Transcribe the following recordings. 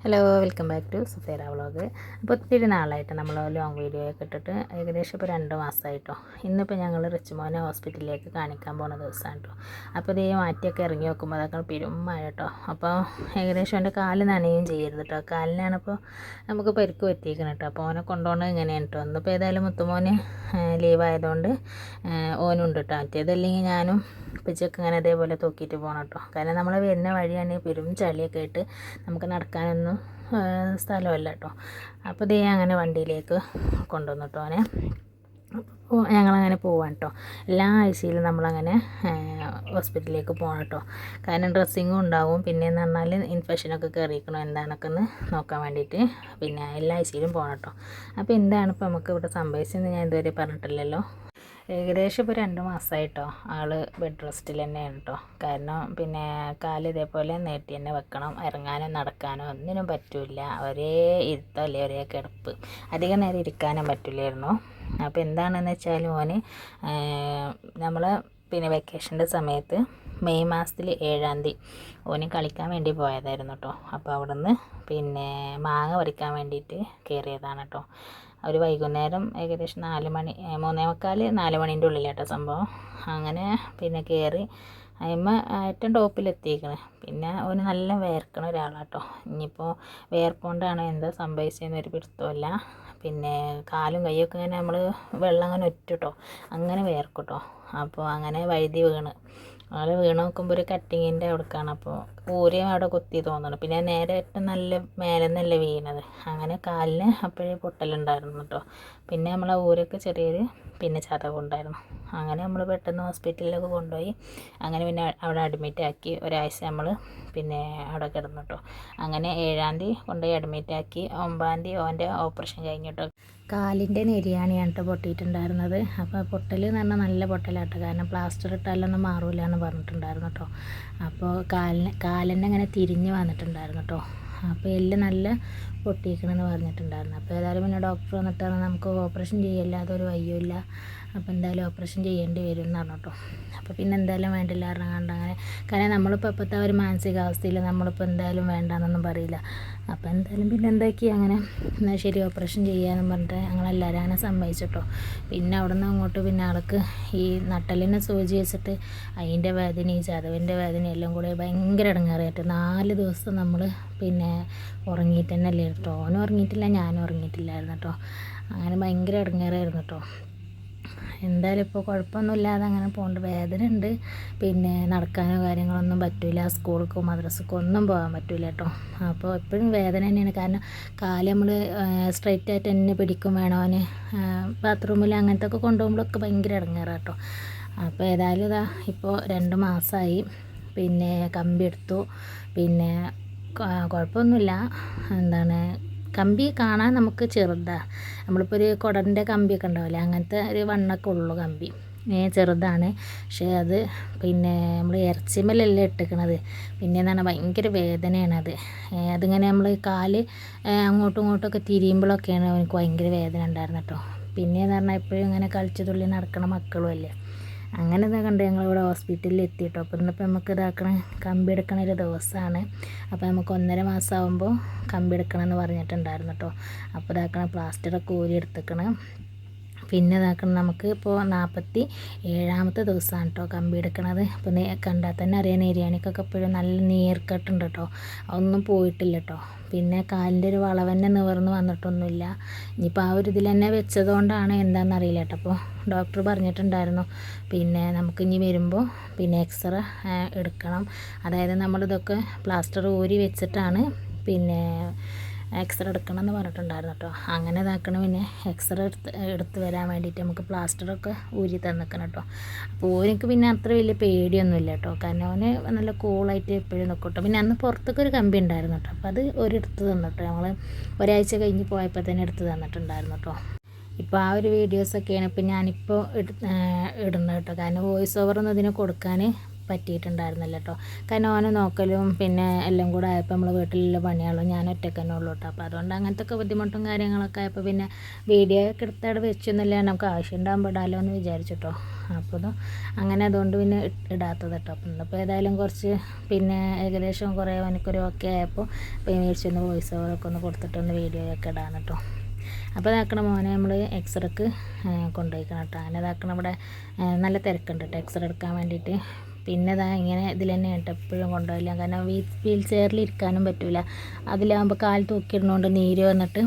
Hello welcome back to Sufera vlog അപ്പോൾ ഒത്തിരി നാളായിട്ട് നമ്മൾ ലോങ് വീഡിയോ ഒക്കെ ഇട്ടിട്ട് ഏകദേശം ഇപ്പോൾ രണ്ട് മാസമായിട്ടോ ഇന്നിപ്പോൾ ഞങ്ങൾ റിച്ചുമോനെ ഹോസ്പിറ്റലിലേക്ക് കാണിക്കാൻ പോകുന്ന ദിവസമാണ് കേട്ടോ അപ്പോൾ ഇതേ മാറ്റിയൊക്കെ ഇറങ്ങി നോക്കുമ്പോൾ അതൊക്കെ കേട്ടോ അപ്പോൾ ഏകദേശം എന്റെ കാൽ നനയും ചെയ്യരുത് കേട്ടോ കാലിനാണിപ്പോൾ നമുക്ക് പരിക്ക് പറ്റിയിരിക്കണം കേട്ടോ. അപ്പോൾ ഓനെ കൊണ്ടുപോകണത് ഇങ്ങനെയാണ് കേട്ടോ ഇന്നിപ്പോൾ ഏതായാലും മുത്തുമോന് ലീവ് ആയതുകൊണ്ട് ഓനുണ്ട് കേട്ടോ മറ്റേതല്ലെങ്കിൽ ഞാനും പിച്ചൊക്കെ ഇങ്ങനെ അതേപോലെ തൂക്കിയിട്ട് പോകണം കേട്ടോ കാരണം നമ്മൾ വരുന്ന വഴിയാണെങ്കിൽ പെരും ചളിയൊക്കെ ആയിട്ട് നമുക്ക് നടക്കാനൊന്നും സ്ഥലമല്ല കേട്ടോ. അപ്പോൾ ദേ അങ്ങനെ വണ്ടിയിലേക്ക് കൊണ്ടുവന്നു കേട്ടോ അവനെ. ഞങ്ങളങ്ങനെ പോവാൻ കേട്ടോ. എല്ലാ ആഴ്ചയിലും നമ്മളങ്ങനെ ഹോസ്പിറ്റലിലേക്ക് പോകണം കേട്ടോ. കാരണം ഡ്രസ്സിങ്ങും ഉണ്ടാവും. പിന്നെ എന്ന് പറഞ്ഞാൽ ഇൻഫെക്ഷനൊക്കെ കയറിയിരിക്കണോ. എന്താണൊക്കെ എന്ന് നോക്കാൻ വേണ്ടിയിട്ട് പിന്നെ എല്ലാ ആഴ്ചയിലും പോകണം കേട്ടോ. അപ്പോൾ എന്താണ് ഇപ്പോൾ നമുക്ക് ഇവിടെ സംഭവിച്ചതെന്ന് ഞാൻ ഇതുവരെ പറഞ്ഞിട്ടില്ലല്ലോ. ഏകദേശം ഇപ്പോൾ രണ്ട് മാസമായിട്ടോ ആൾ ബെഡ് റെസ്റ്റിൽ തന്നെയാണ് കേട്ടോ കാരണം പിന്നെ കാൽ ഇതേപോലെ നീട്ടി തന്നെ വെക്കണം ഇറങ്ങാനോ നടക്കാനോ ഒന്നിനും പറ്റില്ല. ഒരേ ഇരുത്തല്ലേ ഒരേ കിടപ്പ്. അധികം നേരം ഇരിക്കാനും പറ്റില്ലായിരുന്നു അപ്പോൾ എന്താണെന്ന് വെച്ചാൽ ഓന് നമ്മൾ പിന്നെ വെക്കേഷന്റെ സമയത്ത് മെയ് മാസത്തിൽ ഏഴാം തീയതി ഓന് കളിക്കാൻ വേണ്ടി പോയതായിരുന്നു കേട്ടോ അപ്പോൾ അവിടെ നിന്ന് പിന്നെ മാങ്ങ പറിക്കാൻ വേണ്ടിയിട്ട് കയറിയതാണ് കേട്ടോ ഒരു വൈകുന്നേരം ഏകദേശം നാല് മണി മൂന്നേ മുക്കാൽ നാല് മണീന്റെ ഉള്ളിലാട്ടോ സംഭവം. അങ്ങനെ പിന്നെ കയറി അമ്മ ഏറ്റവും ടോപ്പിലെത്തിയിരിക്കണ് പിന്നെ അവന് നല്ല വേർക്കണ ഒരാളാട്ടോ. ഇനിയിപ്പോൾ വേർപ്പുകൊണ്ടാണ് എന്താ സംഭവിച്ചതെന്നൊരു പിടുത്തമല്ല പിന്നെ കാലും കൈയൊക്കെ ഇങ്ങനെ നമ്മൾ വെള്ളം അങ്ങനെ ഒറ്റിട്ടോ. അങ്ങനെ വേർക്കട്ടോ അപ്പോൾ അങ്ങനെ വഴുതി വീണ്. ആൾ വീണ് നോക്കുമ്പോൾ ഒരു കട്ടിങ്ങിന്റെ അവിടേക്കാണ്. അപ്പോൾ ഊരയും അവിടെ കൊത്തി തോന്നണം. പിന്നെ നേരെ ഏറ്റവും നല്ല മേലെ നിന്നല്ലേ വീണത്. അങ്ങനെ കാലിന് അപ്പോഴേ പൊട്ടലുണ്ടായിരുന്നു കേട്ടോ പിന്നെ നമ്മളെ ഊരൊക്കെ ചെറിയൊരു പിന്നെ ചതവുണ്ടായിരുന്നു അങ്ങനെ നമ്മൾ പെട്ടെന്ന് ഹോസ്പിറ്റലിലൊക്കെ കൊണ്ടുപോയി. അങ്ങനെ പിന്നെ അവിടെ അഡ്മിറ്റ് ആക്കി. ഒരാഴ്ച നമ്മൾ പിന്നെ അവിടെ കിടന്നു കേട്ടോ അങ്ങനെ ഏഴാം തീയതി കൊണ്ടുപോയി അഡ്മിറ്റ് ആക്കി. ഒമ്പതാം തീയതി ഓന്റെ ഓപ്പറേഷൻ കഴിഞ്ഞിട്ടോ കാലിന്റെ നെരിയാണ് കേട്ടോ പൊട്ടിയിട്ടുണ്ടായിരുന്നത്. അപ്പോൾ പൊട്ടൽ എന്ന് പറഞ്ഞാൽ നല്ല പൊട്ടലാട്ടോ. കാരണം പ്ലാസ്റ്റർ ഇട്ടാലൊന്നും മാറൂല എന്ന് പറഞ്ഞിട്ടുണ്ടായിരുന്നു കേട്ടോ. അപ്പോൾ കാലിന് കാലിന്റെ അങ്ങനെ തിരിഞ്ഞ് വന്നിട്ടുണ്ടായിരുന്നു കേട്ടോ. അപ്പോൾ എല്ലാം നല്ല പൊട്ടിയിരിക്കണമെന്ന് പറഞ്ഞിട്ടുണ്ടായിരുന്നു. അപ്പോൾ ഏതായാലും പിന്നെ ഡോക്ടർ വന്നിട്ടാണ് നമുക്ക് ഓപ്പറേഷൻ ചെയ്യല്ലാതെ ഒരു വയ്യുമില്ല അപ്പോൾ എന്തായാലും ഓപ്പറേഷൻ ചെയ്യേണ്ടി വരും എന്ന് പറഞ്ഞു അപ്പോൾ പിന്നെ എന്തായാലും വേണ്ടില്ല ഇറങ്ങാണ്ട് അങ്ങനെ. കാരണം നമ്മളിപ്പോൾ ഇപ്പോഴത്തെ ഒരു മാനസികാവസ്ഥയിൽ നമ്മളിപ്പോൾ എന്തായാലും വേണ്ടാന്നൊന്നും പറയില്ല. അപ്പോൾ എന്തായാലും പിന്നെ എന്താക്കി അങ്ങനെ. എന്നാൽ ശരി ഓപ്പറേഷൻ ചെയ്യാമെന്ന് പറഞ്ഞിട്ട് ഞങ്ങളെല്ലാവരും അങ്ങനെ സമ്മതിച്ചിട്ടോ. പിന്നെ അവിടെ നിന്ന് അങ്ങോട്ട് പിന്നെ ആൾക്ക് ഈ നട്ടലിനെ സൂചി വെച്ചിട്ട് അതിന്റെ വേദന ഈ ചതവിന്റെ വേദന എല്ലാം കൂടെ ഭയങ്കര ഇടങ്ങേറിയിട്ട് നാല് ദിവസം നമ്മൾ പിന്നെ ഉറങ്ങിയിട്ട് തന്നെ അല്ലേ കേട്ടോ. ഓൻ ഉറങ്ങിയിട്ടില്ല ഞാനും ഉറങ്ങിയിട്ടില്ലായിരുന്നു കേട്ടോ. അങ്ങനെ ഭയങ്കര ഇടങ്ങേറായിരുന്നു കേട്ടോ. എന്തായാലും ഇപ്പോൾ കുഴപ്പമൊന്നുമില്ലാതെ അങ്ങനെ പോകേണ്ട വേദന ഉണ്ട്. പിന്നെ നടക്കാനോ കാര്യങ്ങളൊന്നും പറ്റില്ല സ്കൂൾക്കോ മദ്രസക്കോ ഒന്നും പോകാൻ പറ്റില്ല കേട്ടോ. അപ്പോൾ എപ്പോഴും വേദന തന്നെയാണ്. കാരണം കാൽ നമ്മൾ സ്ട്രൈറ്റ് ആയിട്ട് തന്നെ പിടിക്കും അവന് ബാത്റൂമിൽ അങ്ങനത്തെ ഒക്കെ കൊണ്ടുപോകുമ്പോഴൊക്കെ ഭയങ്കര ഇടങ്ങേറാണ് കേട്ടോ. അപ്പോൾ ഏതായാലും ഇതാ ഇപ്പോൾ രണ്ട് മാസമായി പിന്നെ കമ്പി എടുത്തു. പിന്നെ കുഴപ്പമൊന്നുമില്ല. എന്താണ് കമ്പി കാണാൻ നമുക്ക് ചെറുതാണ് നമ്മളിപ്പോൾ ഒരു കുടന്റെ കമ്പിയൊക്കെ ഉണ്ടാവില്ലേ അങ്ങനത്തെ ഒരു വണ്ണൊക്കെ ഉള്ളു കമ്പി. ചെറുതാണ്. പക്ഷേ അത് പിന്നെ നമ്മൾ ഇറച്ചിമലല്ലേ ഇട്ടിക്കണത്. പിന്നെ എന്താണ് ഭയങ്കര അത്. അതിങ്ങനെ നമ്മൾ കാൽ അങ്ങോട്ടും ഇങ്ങോട്ടൊക്കെ തിരിയുമ്പോഴൊക്കെയാണ് എനിക്ക് ഭയങ്കര വേദന ഉണ്ടായിരുന്നു കേട്ടോ. പിന്നെ എന്ന് പറഞ്ഞാൽ എപ്പോഴും ഇങ്ങനെ കളിച്ചു തുള്ളി നടക്കണ മക്കളും അല്ലേ. അങ്ങനെ ഇതാ കണ്ട് ഞങ്ങളിവിടെ ഹോസ്പിറ്റലിൽ എത്തിയിട്ടോ അപ്പോൾ ഇന്നിപ്പോൾ നമുക്ക് ഇതാക്കണ കമ്പി എടുക്കണ ഒരു ദിവസമാണ്. അപ്പോൾ നമുക്ക് ഒന്നര മാസം ആകുമ്പോൾ കമ്പി എടുക്കണം എന്ന് പറഞ്ഞിട്ടുണ്ടായിരുന്നു കേട്ടോ. അപ്പോൾ ഇതാക്കണ പ്ലാസ്റ്ററൊക്കെ ഊരി എടുത്തേക്കണം പിന്നെ ഇതാക്കണം നമുക്ക് ഇപ്പോൾ നാൽപ്പത്തി ഏഴാമത്തെ ദിവസമാണ് കേട്ടോ കമ്പി എടുക്കണത്. അപ്പോൾ കണ്ടാൽ തന്നെ അറിയാൻ ഏരിയാണിക്കൊക്കെ എപ്പോഴും നല്ല നീർക്കെട്ടുണ്ട് കേട്ടോ. അതൊന്നും പോയിട്ടില്ല കേട്ടോ. പിന്നെ കാലിന്റെ ഒരു വളവ് തന്നെ നിവർന്ന് വന്നിട്ടൊന്നുമില്ല. ഇനിയിപ്പോൾ ആ ഒരു ഇതിൽ തന്നെ വെച്ചതുകൊണ്ടാണ് എന്താണെന്ന് അറിയില്ല കേട്ടോ. അപ്പോൾ ഡോക്ടർ പറഞ്ഞിട്ടുണ്ടായിരുന്നു. പിന്നെ നമുക്ക് ഇനി വരുമ്പോൾ പിന്നെ എക്സ്റേ എടുക്കണം. അതായത് നമ്മളിതൊക്കെ പ്ലാസ്റ്റർ ഊരി വെച്ചിട്ടാണ് പിന്നെ എക്സ്റേ എടുക്കണം എന്ന് പറഞ്ഞിട്ടുണ്ടായിരുന്നു കേട്ടോ. അങ്ങനെ ഇതാക്കണം പിന്നെ എക്സ്റേ എടുത്ത് എടുത്ത് വരാൻ വേണ്ടിയിട്ട് നമുക്ക് പ്ലാസ്റ്ററൊക്കെ ഊരി തന്നിക്കണം കേട്ടോ. അപ്പോൾ ഓനിക്ക് പിന്നെ അത്ര വലിയ പേടിയൊന്നുമില്ല കേട്ടോ. കാരണം അവന് നല്ല കൂളായിട്ട് എപ്പോഴും നിൽക്കും കേട്ടോ. പിന്നെ അന്ന് പുറത്തൊക്കെ ഒരു കമ്പി ഉണ്ടായിരുന്നു കേട്ടോ. അപ്പോൾ അത് ഒരു എടുത്ത് തന്നിട്ടോ ഞങ്ങൾ ഒരാഴ്ച കഴിഞ്ഞ് പോയപ്പോൾ തന്നെ എടുത്ത് തന്നിട്ടുണ്ടായിരുന്നു കേട്ടോ. ഇപ്പോൾ ആ ഒരു വീഡിയോസൊക്കെയാണ് ഇപ്പോൾ ഞാനിപ്പോൾ ഇടുന്നത് കേട്ടോ. കാരണം വോയിസ് ഓവർ ഒന്നും ഇതിന് കൊടുക്കാൻ പറ്റിയിട്ടുണ്ടായിരുന്നില്ല കേട്ടോ കാരണം ഓനെ നോക്കലും പിന്നെ എല്ലാം കൂടെ ആയപ്പോൾ നമ്മൾ വീട്ടിലുള്ള പണിയാളും ഞാൻ ഒറ്റയ്ക്ക് തന്നെ ഉള്ളൂ കേട്ടോ. അപ്പോൾ അതുകൊണ്ട് അങ്ങനത്തെ ഒക്കെ ബുദ്ധിമുട്ടും കാര്യങ്ങളൊക്കെ ആയപ്പോൾ പിന്നെ വീഡിയോ ഒക്കെ എടുത്തവിടെ വെച്ചൊന്നുമില്ല. നമുക്ക് ആവശ്യം ഉണ്ടാകുമ്പോൾ ഇടാമല്ലോ എന്ന് വിചാരിച്ചിട്ടോ. അപ്പോൾ അങ്ങനെ അതുകൊണ്ട് പിന്നെ ഇടാത്തത് കേട്ടോ. അപ്പം ഇന്നിപ്പോൾ ഏതായാലും കുറച്ച് പിന്നെ ഏകദേശം കുറേ മണിക്കൂർ ഒക്കെ ആയപ്പോൾ ഇപ്പോൾ മേടിച്ചൊന്ന് വോയിസ് ഓവറൊക്കെ ഒന്ന് കൊടുത്തിട്ടൊന്ന് വീഡിയോ ഒക്കെ ഇടാൻ കേട്ടോ. അപ്പോൾ ഇതാക്കണ മോനെ നമ്മൾ എക്സ്റേക്ക് കൊണ്ടുപോയിക്കണം കേട്ടോ. അങ്ങനെ ഇതാക്കണം ഇവിടെ നല്ല തിരക്കുണ്ട് കേട്ടോ. എക്സ്റേ എടുക്കാൻ വേണ്ടിയിട്ട്. പിന്നെ ഇതാ ഇങ്ങനെ ഇതിൽ തന്നെ കേട്ടോ എപ്പോഴും കൊണ്ടുപോയില്ല കാരണം വീ വീൽ ചെയറിൽ ഇരിക്കാനും പറ്റില്ല അതിലാകുമ്പോൾ കാൽ തൂക്കിയിടുന്നതുകൊണ്ട് നീര് വന്നിട്ട്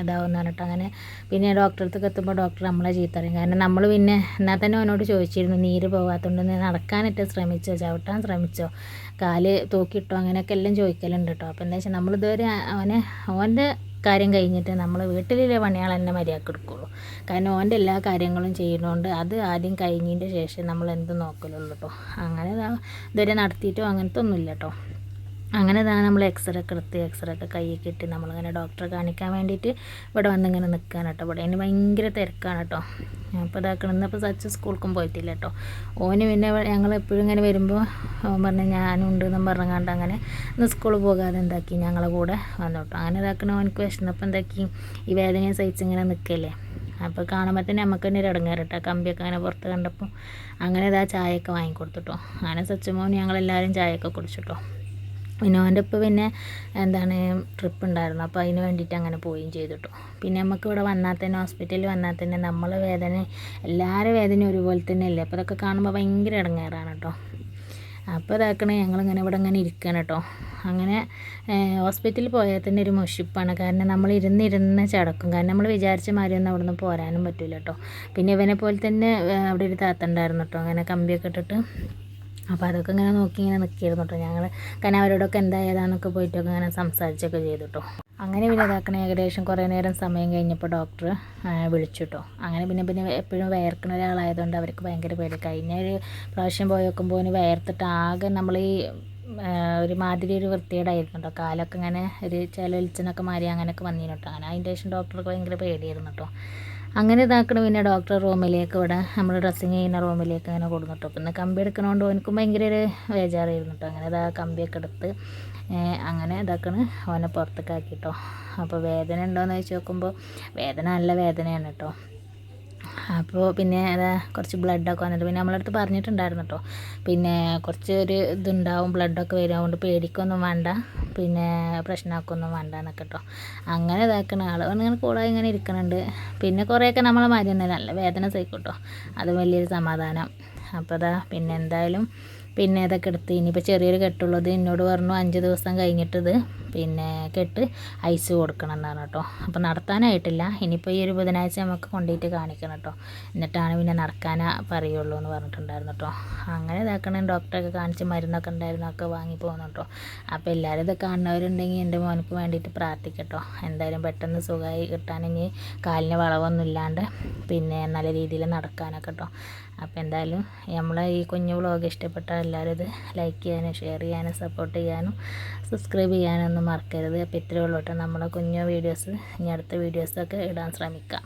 ഇതാവുന്നതാണ് കേട്ടോ. അങ്ങനെ പിന്നെ ഡോക്ടറെ അടുത്തൊക്കെ എത്തുമ്പോൾ ഡോക്ടർ നമ്മളെ ചീത്ത പറയും. കാരണം നമ്മൾ പിന്നെ എന്നാൽ തന്നെ അവനോട് ചോദിച്ചിരുന്നു നീര് പോകാത്തതുകൊണ്ട് നീ നടക്കാനായിട്ട് ശ്രമിച്ചോ? ചവിട്ടാൻ ശ്രമിച്ചോ? കാൽ തൂക്കിയിട്ടോ? അങ്ങനെയൊക്കെ എല്ലാം ചോദിക്കലുണ്ട് കേട്ടോ. അപ്പോൾ എന്താ വെച്ചാൽ നമ്മളിതുവരെ അവനെ അവന്റെ കാര്യം കഴിഞ്ഞിട്ട് നമ്മൾ വീട്ടിലെ പണികൾ തന്നെ മര്യാദയ്ക്ക് എടുക്കുള്ളൂ. കാരണം ഓന്റെ എല്ലാ കാര്യങ്ങളും ചെയ്യുന്നതുകൊണ്ട് അത് ആദ്യം കഴിഞ്ഞതിന്റെ ശേഷം നമ്മൾ എന്ത് നോക്കലുള്ളൂ കേട്ടോ അങ്ങനെ ഇതാ ഇതുവരെ നടത്തിയിട്ടോ അങ്ങനത്തെ ഒന്നുമില്ല കേട്ടോ അങ്ങനെ ഇതാണ് നമ്മൾ എക്സ്റേ ഒക്കെ എടുത്ത് എക്സ്റേ ഒക്കെ കയ്യിൽ കിട്ടി നമ്മളിങ്ങനെ ഡോക്ടറെ കാണിക്കാൻ വേണ്ടിയിട്ട് ഇവിടെ വന്നിങ്ങനെ നിൽക്കുകയാണ് കേട്ടോ. ഇവിടെ ഇനി ഭയങ്കര തിരക്കാണ് കേട്ടോ. അപ്പോൾ ഇതാക്കണം ഇന്നിപ്പോൾ സച്ച് സ്കൂൾക്കും പോയിട്ടില്ല കേട്ടോ. ഓന് പിന്നെ ഞങ്ങൾ എപ്പോഴും ഇങ്ങനെ വരുമ്പോൾ പറഞ്ഞു ഞാനുണ്ട് എന്നും പറഞ്ഞുകൊണ്ട് അങ്ങനെ ഇന്ന് സ്കൂളിൽ പോകാതെ എന്താക്കി ഞങ്ങളെ കൂടെ വന്നു കേട്ടോ. അങ്ങനെ ഇതാക്കണ ഓനക്ക് വിഷമപ്പോൾ എന്താക്കി? ഈ വേദനയും സഹിച്ച് ഇങ്ങനെ നിൽക്കല്ലേ അപ്പോൾ കാണുമ്പോൾ തന്നെ നമുക്ക് തന്നെ ഒരു ഇടങ്ങേറ് കേട്ടോ. കമ്പിയൊക്കെ അങ്ങനെ പുറത്ത് കണ്ടപ്പോൾ അങ്ങനെ ഇതാ ചായയൊക്കെ വാങ്ങിക്കൊടുത്തിട്ടോ അങ്ങനെ സച്ചുമോൻ ഞങ്ങളെല്ലാവരും ചായയൊക്കെ കുടിച്ചിട്ടോ ഓന്റെ ഇപ്പോൾ പിന്നെ എന്താണ് ട്രിപ്പ് ഉണ്ടായിരുന്നു അപ്പോൾ അതിന് വേണ്ടിയിട്ട് അങ്ങനെ പോവുകയും ചെയ്തിട്ടു. പിന്നെ നമുക്ക് ഇവിടെ വന്നാൽ തന്നെ ഹോസ്പിറ്റലിൽ വന്നാൽ തന്നെ നമ്മളെ വേദന എല്ലാവരും വേദന ഒരുപോലെ തന്നെ അല്ലേ അപ്പോൾ അതൊക്കെ കാണുമ്പോൾ ഭയങ്കര ഇടങ്ങേറാണ് കേട്ടോ. അപ്പോൾ ഇതാക്കണേ ഞങ്ങളിങ്ങനെ ഇവിടെ ഇങ്ങനെ ഇരിക്കണം കേട്ടോ. അങ്ങനെ ഹോസ്പിറ്റലിൽ പോയാൽ തന്നെ ഒരു മുഷിപ്പാണ്. കാരണം നമ്മൾ ഇരുന്നിരുന്ന് ചടക്കും. കാരണം നമ്മൾ വിചാരിച്ച മാതിരി ഒന്നും അവിടെ നിന്ന് പോരാനും പറ്റില്ല കേട്ടോ. പിന്നെ ഇവനെ പോലെ തന്നെ അവിടെ ഒരു താത്ത ഉണ്ടായിരുന്നു കേട്ടോ. അങ്ങനെ കമ്പിയൊക്കെ ഇട്ടിട്ട് അപ്പോൾ അതൊക്കെ ഇങ്ങനെ നോക്കി ഇങ്ങനെ നിൽക്കിയിരുന്നു കേട്ടോ ഞങ്ങൾ കാരണം അവരോടൊക്കെ എന്താ പോയിട്ടൊക്കെ ഇങ്ങനെ സംസാരിച്ചൊക്കെ ചെയ്തു കേട്ടോ അങ്ങനെ പിന്നെ ഇതാക്കണ ഏകദേശം കുറേ നേരം സമയം കഴിഞ്ഞപ്പോൾ ഡോക്ടർ വിളിച്ചു കേട്ടോ അങ്ങനെ പിന്നെ പിന്നെ എപ്പോഴും വയർക്കുന്ന ഒരാളായതുകൊണ്ട് അവർക്ക് ഭയങ്കര പേടി. കഴിഞ്ഞ ഒരു പ്രാവശ്യം പോയി നോക്കുമ്പോൾ വയർത്തിട്ട് ആകെ നമ്മൾ ഈ ഒരു മാതിരി ഒരു വൃത്തികേടായിരുന്നു കേട്ടോ കാലൊക്കെ ഇങ്ങനെ ഒരു ചിലൊലിച്ചനൊക്കെ മാറി അങ്ങനെയൊക്കെ വന്നിരുന്നു കേട്ടോ അങ്ങനെ അതിന്റെ ശേഷം ഡോക്ടർക്ക് ഭയങ്കര പേടിയായിരുന്നു കേട്ടോ അങ്ങനെ ഇതാക്കണ പിന്നെ ഡോക്ടർ റൂമിലേക്ക് ഇവിടെ നമ്മൾ ഡ്രസ്സിങ് ചെയ്യുന്ന റൂമിലേക്ക് അങ്ങനെ കൊടുന്നു പിന്നെ കമ്പി എടുക്കണോണ്ട് എനിക്കും ഭയങ്കര ഒരു ബേജാറായിരുന്നു കേട്ടോ അങ്ങനെ ഇതാ കമ്പിയൊക്കെ എടുത്ത് അങ്ങനെ ഇതാക്കണ് അവനെ പുറത്തേക്കാക്കിട്ടോ. അപ്പോൾ വേദന ഉണ്ടോയെന്ന് ചോദിച്ച് നോക്കുമ്പോൾ വേദന നല്ല വേദനയാണ് കേട്ടോ. അപ്പോൾ പിന്നെ അതാ കുറച്ച് ബ്ലഡൊക്കെ വന്നിട്ട് പിന്നെ നമ്മളടുത്ത് പറഞ്ഞിട്ടുണ്ടായിരുന്നു കേട്ടോ പിന്നെ കുറച്ച് ഒരു ഇതുണ്ടാവും ബ്ലഡൊക്കെ വരും. അതുകൊണ്ട് പേടിക്കൊന്നും വേണ്ട. പിന്നെ പ്രശ്നമാക്കൊന്നും വേണ്ട എന്നൊക്കെ കേട്ടോ അങ്ങനെ ഇതാക്കണ. ആൾ ഇങ്ങനെ കൂടാതെ ഇങ്ങനെ ഇരിക്കണുണ്ട്. പിന്നെ കുറേയൊക്കെ നമ്മളെ മാതിരി വേദന സഹിക്കും കേട്ടോ അത് വലിയൊരു സമാധാനം. അപ്പോൾ അതാ പിന്നെ എന്തായാലും പിന്നെ ഇതൊക്കെ എടുത്ത് ഇനിയിപ്പോൾ ചെറിയൊരു കെട്ടുള്ളത് എന്നോട് പറഞ്ഞു അഞ്ച് ദിവസം കഴിഞ്ഞിട്ടത്. പിന്നെ കെട്ട് ഐസ് കൊടുക്കണം എന്നാണ് കേട്ടോ. അപ്പോൾ നടത്താനായിട്ടില്ല. ഇനിയിപ്പോൾ ഈ ഒരു ബുധനാഴ്ച നമുക്ക് കൊണ്ടുപോയിട്ട് കാണിക്കണം കേട്ടോ. എന്നിട്ടാണ് പിന്നെ നടക്കാനാ പറയുള്ളൂ എന്ന് പറഞ്ഞിട്ടുണ്ടായിരുന്നു കേട്ടോ. അങ്ങനെ ഇതാക്കണം ഡോക്ടറൊക്കെ കാണിച്ച് മരുന്നൊക്കെ ഉണ്ടായിരുന്നു ഒക്കെ വാങ്ങി പോകുന്നു കേട്ടോ. അപ്പോൾ എല്ലാവരും ഇത് കാണുന്നവരുണ്ടെങ്കിൽ എന്റെ മോനക്ക് വേണ്ടിയിട്ട് പ്രാർത്ഥിക്കട്ടോ എന്തായാലും പെട്ടെന്ന് സുഖമായി കിട്ടാനെങ്കിൽ കാലിന് വളവൊന്നും ഇല്ലാണ്ട് പിന്നെ നല്ല രീതിയിൽ നടക്കാനൊക്കെ കേട്ടോ. അപ്പോൾ എന്തായാലും നമ്മളെ ഈ കുഞ്ഞു വ്ളോഗ് ഇഷ്ടപ്പെട്ടാൽ എല്ലാവരും ഇത് ലൈക്ക് ചെയ്യാനും ഷെയർ ചെയ്യാനും സപ്പോർട്ട് ചെയ്യാനും സബ്സ്ക്രൈബ് ചെയ്യാനൊന്നും മറക്കരുത്. അപ്പോൾ ഇത്രയേ ഉള്ളൂ നമ്മളെ കുഞ്ഞു വീഡിയോസ് ഇനി അടുത്ത വീഡിയോസൊക്കെ ഇടാൻ ശ്രമിക്കാം.